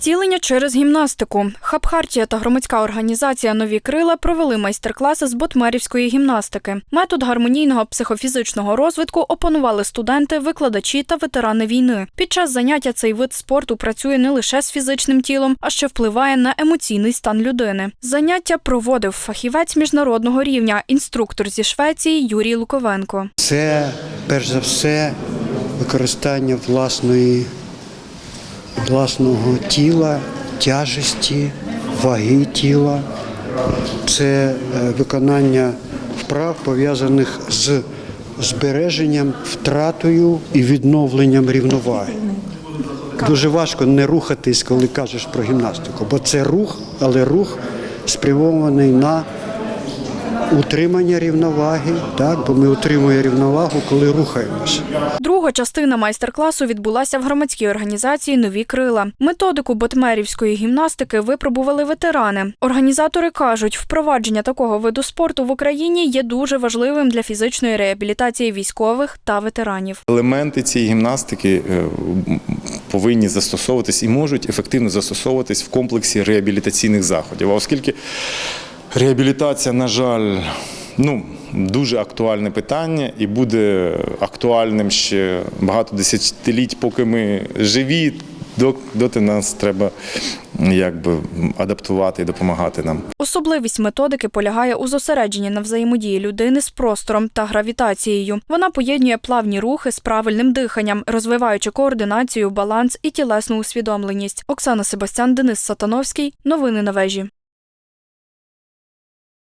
Зцілення через гімнастику. Хабхартія та громадська організація Нові крила провели майстер-класи з ботмерівської гімнастики. Метод гармонійного психофізичного розвитку опанували студенти, викладачі та ветерани війни. Під час заняття цей вид спорту працює не лише з фізичним тілом, а ще впливає на емоційний стан людини. Заняття проводив фахівець міжнародного рівня, інструктор зі Швеції Юрій Луковенко. Це перш за все використання власної, власного тіла, тяжесті, ваги тіла. Це е, виконання вправ пов'язаних з збереженням, втратою і відновленням рівноваги. Дуже важко не рухатись, коли кажеш про гімнастику, бо це рух, але рух спрямований на утримання рівноваги, так, бо ми утримуємо рівновагу, коли рухаємося. Друга частина майстер-класу відбулася в громадській організації Нові крила. Методику ботмерівської гімнастики випробували ветерани. Організатори кажуть, впровадження такого виду спорту в Україні є дуже важливим для фізичної реабілітації військових та ветеранів. Елементи цієї гімнастики е, повинні застосовуватись і можуть ефективно застосовуватись в комплексі реабілітаційних заходів. А оскільки реабілітація, на жаль, ну, дуже актуальне питання і буде актуальним ще багато десятиліть, поки ми живі, доти нас треба якби адаптувати і допомагати нам. Особливість методики полягає у зосередженні на взаємодії людини з простором та гравітацією. Вона поєднує плавні рухи з правильним диханням, розвиваючи координацію, баланс і тілесну усвідомленість. Оксана Себастян, Денис Сатановський. Новини на вежі.